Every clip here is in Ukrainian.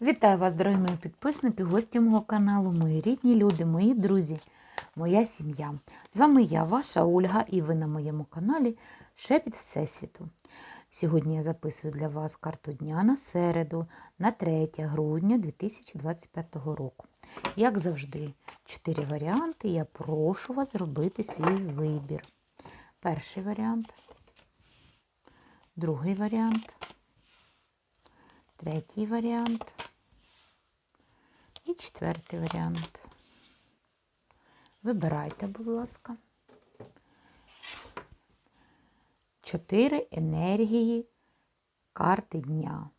Вітаю вас, дорогі мої підписники, гості мого каналу, мої рідні люди, мої друзі, моя сім'я. З вами я, ваша Ольга, і ви на моєму каналі Шепіт Всесвіту. Сьогодні я записую для вас карту дня на середу, на 3 грудня 2025 року. Як завжди, чотири варіанти. Я прошу вас зробити свій вибір. Перший варіант, другий варіант. Третій варіант і четвертий варіант. Вибирайте, будь ласка. Чотири енергії карти дня.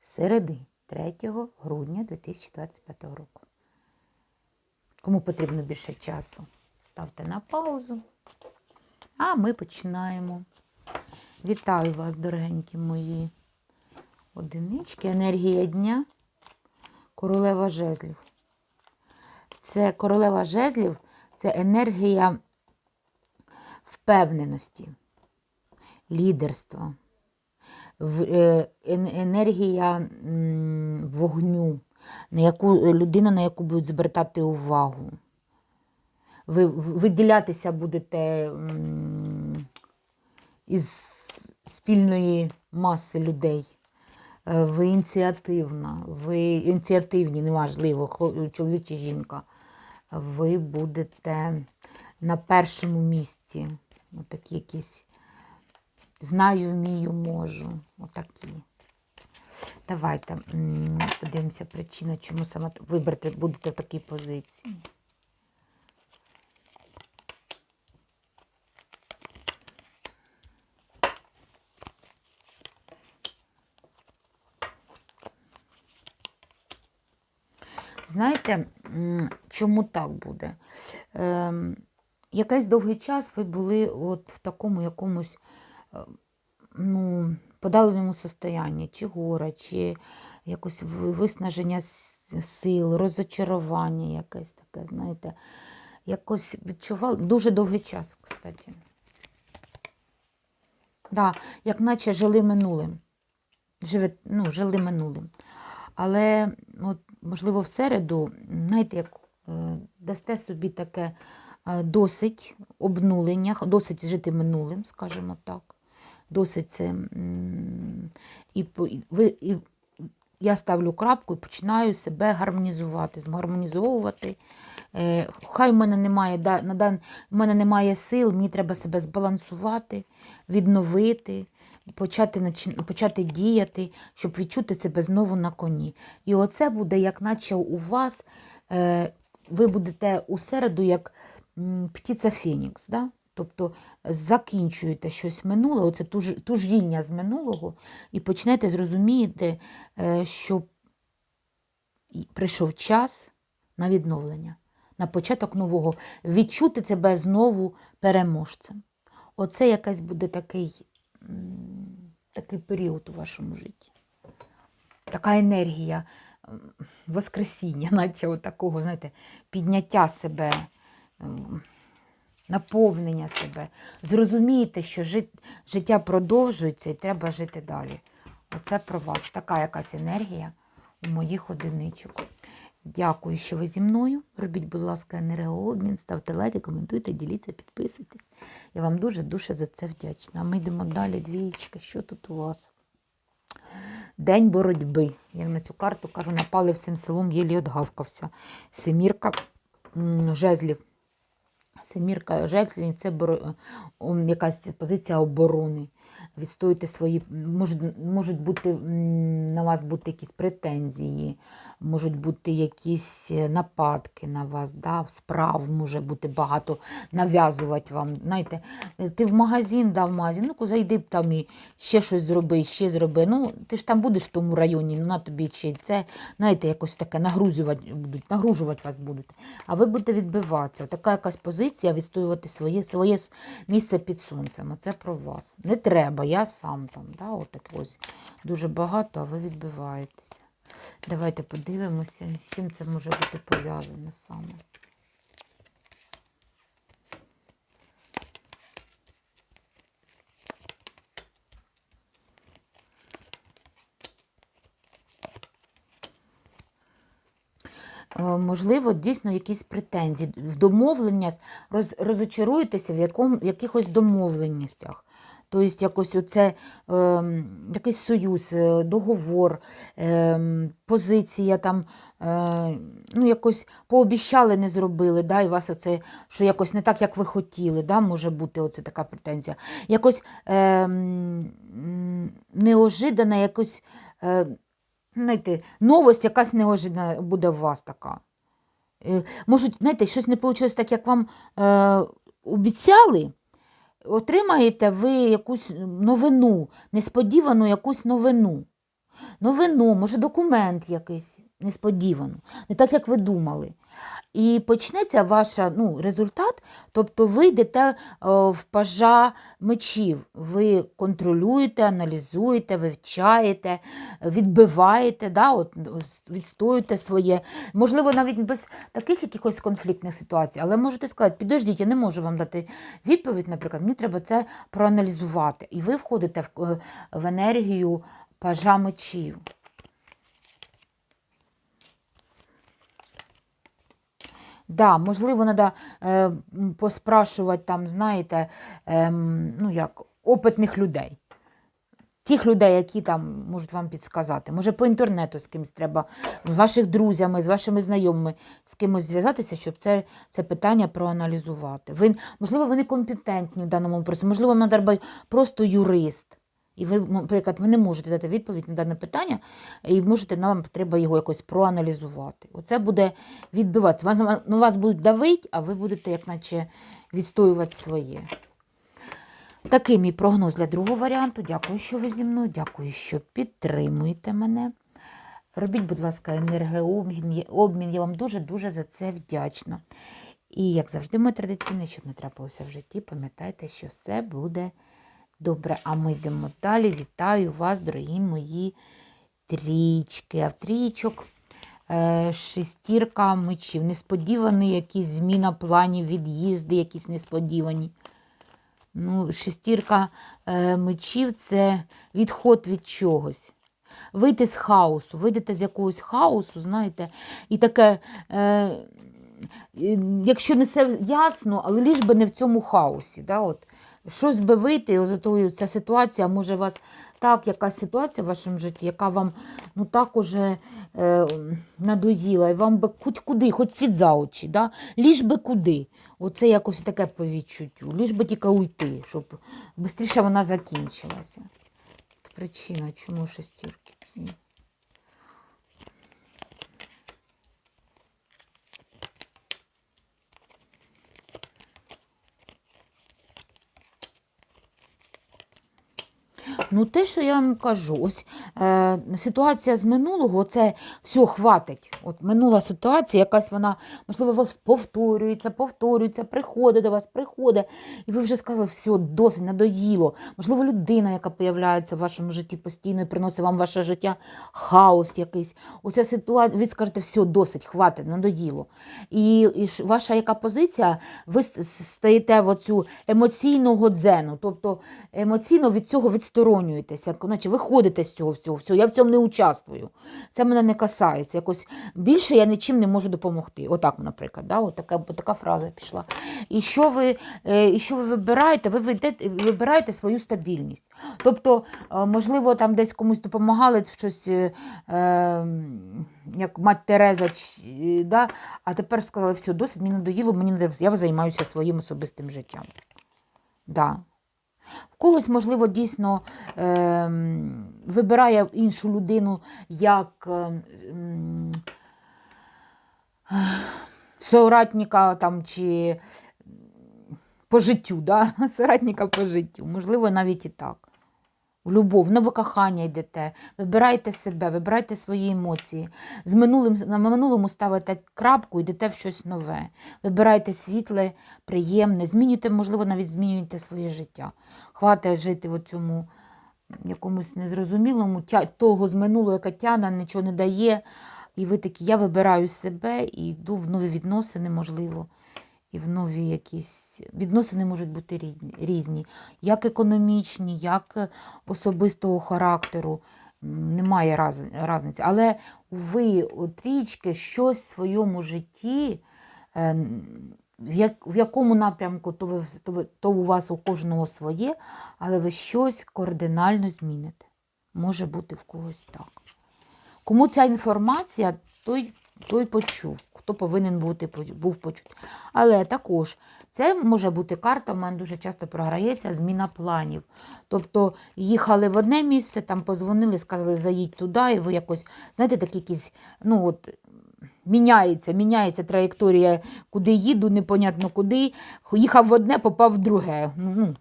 Середи 3 грудня 2025 року. Кому потрібно більше часу, ставте на паузу. А ми починаємо. Вітаю вас, дорогенькі мої одинички. Енергія дня. Королева жезлів. Це королева жезлів, це енергія впевненості, лідерства, е, ен- енергія вогню, на яку людина, на яку будуть звертати увагу. Ви виділятися будете із спільної маси людей. Е, Ви ініціативна, ви ініціативні, неважливо, чоловік чи жінка. Ви будете на першому місці. Отакі якісь знаю, вмію, можу. Отакі. Давайте подивимося причина, чому саме вибрати будете в такій позиції. Знаєте, чому так буде? Ем, якийсь довгий час ви були от в такому якомусь е, ну, подавленому состоянні, чи гора, чи якось виснаження сил, розочарування якесь таке, знаєте, якось відчували дуже довгий час, кстати. Да, як наче жили минулим. Живе, ну, жили минулим. Але, от, можливо, в середу, знаєте, як е, дасте собі таке е, досить обнулення, досить жити минулим, скажімо так. Досить це. І, ви, і я ставлю крапку і починаю себе гармонізувати, згармонізовувати. Е, Хай в мене немає, на дан, в мене немає сил, мені треба себе збалансувати, відновити, почати, почати діяти, щоб відчути себе знову на коні. І оце буде, як наче у вас, е, ви будете у середу, як птиця Фенікс. Да? Тобто закінчуєте щось минуле, оце туж, тужіння з минулого, і почнете зрозуміти, е, що прийшов час на відновлення, на початок нового, відчути себе знову переможцем. Оце якась буде такий, такий період у вашому житті. Така енергія воскресіння, наче от такого, знаєте, підняття себе, наповнення себе. Зрозумієте, що жит- життя продовжується і треба жити далі. Оце про вас. Така якась енергія у моїх одиничок. Дякую, що ви зі мною. Робіть, будь ласка, енергообмін, ставте лайки, коментуйте, діліться, підписуйтесь. Я вам дуже-дуже за це вдячна. А ми йдемо далі. Двієчка, що тут у вас? День боротьби. Я на цю карту кажу, напали всім селом, єлі отгавкався. Семірка жезлів. Семірка жезлів це якась позиція оборони. Відстоїти свої, можуть, можуть бути на вас бути якісь претензії, можуть бути якісь е, нападки на вас, да? справ може бути багато, нав'язувати вам. Знаєте, е, ти в магазин дав магазин, ну зайди б там і ще щось зроби, ще зроби. Ну, ти ж там будеш в тому районі, ну на тобі ще це, знаєте, якось таке нагрузувати будуть, нагружувати вас будуть. А ви будете відбиватися. Така якась позиція відстоювати своє, своє місце під сонцем. Це про вас. Не треба, я сам там. Да? Отак ось дуже багато, а ви відбиваєтеся. Давайте подивимося, з чим це може бути пов'язано саме. Можливо, дійсно якісь претензії. В домовлення роз, розочаруєтеся в якому, якихось домовленостях. Тобто, якось оце е, якийсь союз, е, договор, е, позиція там, е, ну, якось пообіщали, не зробили, да, і вас оце, що якось не так, як ви хотіли, да, може бути оце така претензія. Якось е, м, неожидана, якось, е, знаєте, новость якась неожиданна буде у вас така. Може, знаєте, щось не вийшло так, як вам е, обіцяли, отримаєте ви якусь новину, несподівану якусь новину. Новину, може, документ якийсь несподівану, не так, як ви думали. І почнеться ваш ну, результат, тобто ви йдете в пажа мечів. Ви контролюєте, аналізуєте, вивчаєте, відбиваєте, да, от, відстоюєте своє. Можливо, навіть без таких якихось конфліктних ситуацій, але можете сказати, підождіть, я не можу вам дати відповідь, наприклад, мені треба це проаналізувати. І ви входите в, е, в енергію пажа мечів. Да, можливо, треба е, поспрашувати там, знаєте, ем, ну як, опитних людей. Тих людей, які там можуть вам підсказати. Може, по інтернету з кимось треба, з ваших друзями, з вашими знайомими, з кимось зв'язатися, щоб це, це питання проаналізувати. Ви, можливо, ви не компетентні в даному вопросі, можливо, вам треба просто юрист. І ви, наприклад, ви не можете дати відповідь на дане питання, і можете, нам треба його якось проаналізувати. Оце буде відбиватися. Вас, ну, вас будуть давити, а ви будете, як наче, відстоювати своє. Такий мій прогноз для другого варіанту. Дякую, що ви зі мною. Дякую, що підтримуєте мене. Робіть, будь ласка, енергообмін. Обмін. Я вам дуже-дуже за це вдячна. І, як завжди, моє традиційне, щоб не трапилося в житті, пам'ятайте, що все буде добре. А ми йдемо далі. Вітаю вас, дорогі мої трічки. А в трічок е, шестірка мечів. Несподіваний якісь зміна планів, від'їзди якісь несподівані. Ну, шестірка е, мечів це відход від чогось. Вийти з хаосу, вийдете з якогось хаосу, знаєте, і таке, е, якщо не все ясно, але ліж би не в цьому хаосі. Да, от. Щось би вийти, ото ця ситуація, може у вас так, якась ситуація в вашому житті, яка вам ну, так уже е, надоїла, і вам би хоч куди, хоч світ за очі, да? ліж би куди. Оце якось таке по відчуттю, ліж би тільки уйти, щоб швидше вона закінчилася. Причина, чому шестірки ці? Ну, те, що я вам кажу, ось е, ситуація з минулого, це все хватить. От минула ситуація, якась вона, можливо, повторюється, повторюється, приходить до вас, приходить. І ви вже сказали, все, досить, надоїло. Можливо, людина, яка появляється в вашому житті постійно і приносить вам ваше життя хаос якийсь. Оця ситуація, ви скажете, все, досить, хватить, надоїло. І, і ваша яка позиція? Ви стаєте в оцю емоційного дзену, тобто емоційно від цього відсторонюєтеся, наче виходите з цього всього, всього. Я в цьому не участвую. Це мене не касається. Якось більше я нічим не можу допомогти. Отак, наприклад, да? От така, така фраза пішла. І що ви, е, і що ви вибираєте? Ви вийдете- вибираєте свою стабільність. Тобто, е, можливо, там десь комусь допомагали щось, е, е, як мать Тереза, е, да? а тепер сказали, все, досить, мені надоїло, мені я займаюся своїм особистим життям. Да. В когось, можливо, дійсно е, вибирає іншу людину як ем, соратника там, чи по життю, да? соратника по життю. Можливо, навіть і так. В любов, в нове кохання йдете, вибирайте себе, вибирайте свої емоції. З минулим, на минулому ставите крапку, йдете в щось нове. Вибирайте світле, приємне, змінюйте, можливо, навіть змінюйте своє життя. Хватить жити в цьому якомусь незрозумілому, того з минулого, яка тяна, нічого не дає. І ви такі, я вибираю себе і йду в нові відносини, можливо. І в нові якісь відносини можуть бути різні- як економічні, як особистого характеру. немає раз, разниці. Але ви от трічки щось в своєму житті, е, в, як, в якому напрямку, то, ви, то у вас у кожного своє, але ви щось кардинально зміните. Може бути в когось так. Кому ця інформація, той, той почув, хто повинен бути, був почути. Але також це може бути карта, в мене дуже часто програється зміна планів. Тобто їхали в одне місце, там позвонили, сказали, заїдь туди, і ви якось, знаєте, такі якісь, ну от. Міняється, міняється траєкторія, куди їду, непонятно куди. Їхав в одне, попав в друге. Ну,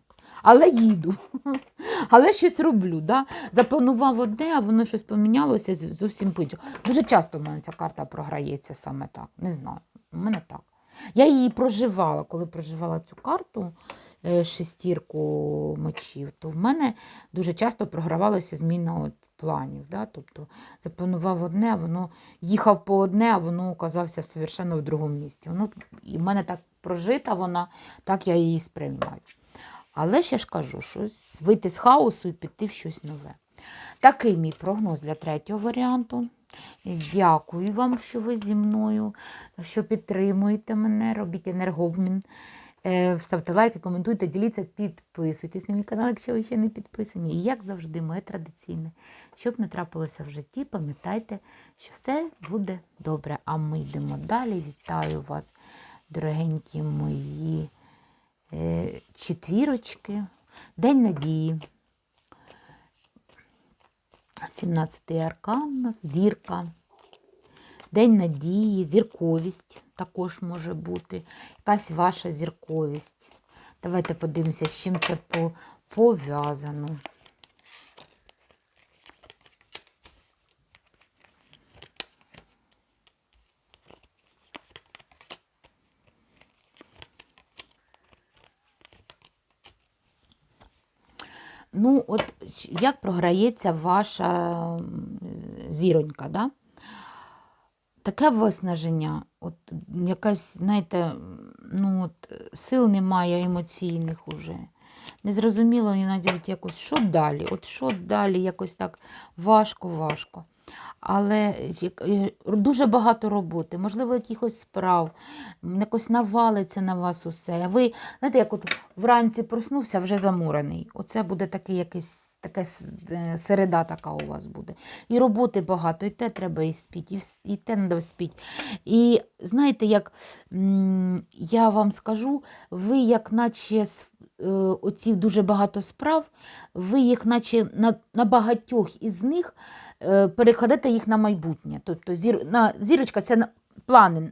але їду. Але щось роблю. Да? Запланував одне, а воно щось помінялося зовсім по-іншому. Дуже часто в мене ця карта програється саме так. Не знаю. У мене так. Я її проживала, коли проживала цю карту, е, шестірку мечів, то в мене дуже часто програвалася зміна от планів. Да? Тобто запланував одне, а воно їхав по одне, а воно оказався совершенно в другому місці. Воно, і в мене так прожита вона, так я її сприймаю. Але ще ж кажу, щось вийти з хаосу і піти в щось нове. Такий мій прогноз для третього варіанту. Дякую вам, що ви зі мною, що підтримуєте мене, робіть енергообмін. Е, Ставте лайки, коментуйте, діліться, підписуйтесь на мій канал, якщо ви ще не підписані. І як завжди, моє традиційне. Щоб не трапилося в житті, пам'ятайте, що все буде добре. А ми йдемо далі. Вітаю вас, дорогенькі мої четвірочки. День надії. 17-й аркан у нас, зірка. День надії, зірковість також може бути. Якась ваша зірковість. Давайте подивимося, з чим це по- пов'язано. Ну, от як програється ваша зіронька, да? Таке виснаження, от якась, знаєте, ну от сил немає емоційних уже. Незрозуміло навіть якось, що далі? От що далі, якось так важко-важко. Але е, дуже багато роботи, можливо, якихось справ, якось навалиться на вас усе. А ви, знаєте, як от вранці проснувся, вже замурений. Оце буде такий якийсь. Таке с- е, середа така у вас буде. І роботи багато, і те треба і спіть, і, те треба спіть. І знаєте, як я вам скажу, ви як наче е, оці дуже багато справ, ви їх наче на, на багатьох із них е, перекладете їх на майбутнє. Тобто зір, на, зірочка це плани,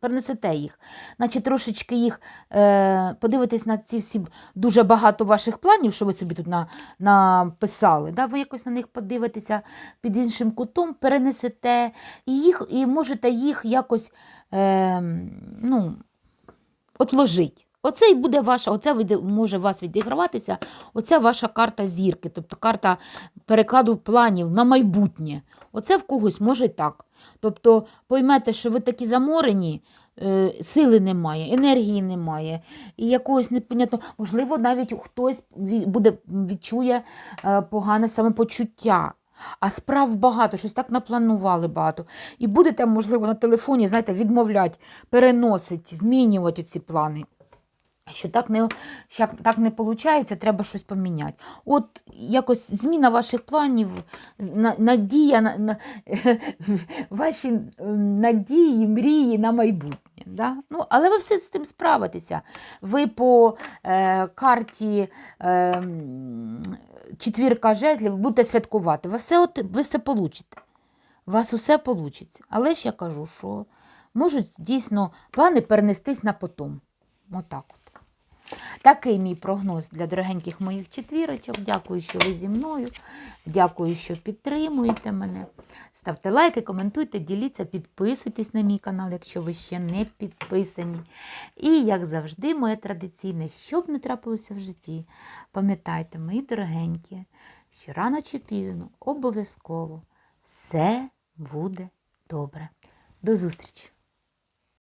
перенесете їх, Значить, трошечки їх е, подивитесь на ці всі дуже багато ваших планів, що ви собі тут на, написали. Да? Ви якось на них подивитеся під іншим кутом, перенесете і, їх, і можете їх якось е, ну, отложити. Оце і буде ваша, оце може у вас відіграватися, оця ваша карта зірки, тобто карта перекладу планів на майбутнє. Оце в когось може так. Тобто поймете, що ви такі заморені, е, сили немає, енергії немає, і якогось непонятно, можливо, навіть хтось буде відчує е, погане самопочуття. А справ багато, щось так напланували багато. І будете, можливо, на телефоні, знаєте, відмовляти, переносити, змінювати ці плани. Що так не, що так не виходить, треба щось поміняти. От якось зміна ваших планів, надія на, на ваші надії, мрії на майбутнє. Да? Ну, але ви все з цим справитеся. Ви по е, карті е, четвірка жезлів будете святкувати. Ви все, от, ви все получите. У вас усе вийде. Але ж я кажу, що можуть дійсно плани перенестись на потом. Отак от. Такий мій прогноз для дорогеньких моїх четвірочок. Дякую, що ви зі мною. Дякую, що підтримуєте мене. Ставте лайки, коментуйте, діліться, підписуйтесь на мій канал, якщо ви ще не підписані. І, як завжди, моє традиційне, що б не трапилося в житті, пам'ятайте, мої дорогенькі, що рано чи пізно обов'язково все буде добре. До зустрічі!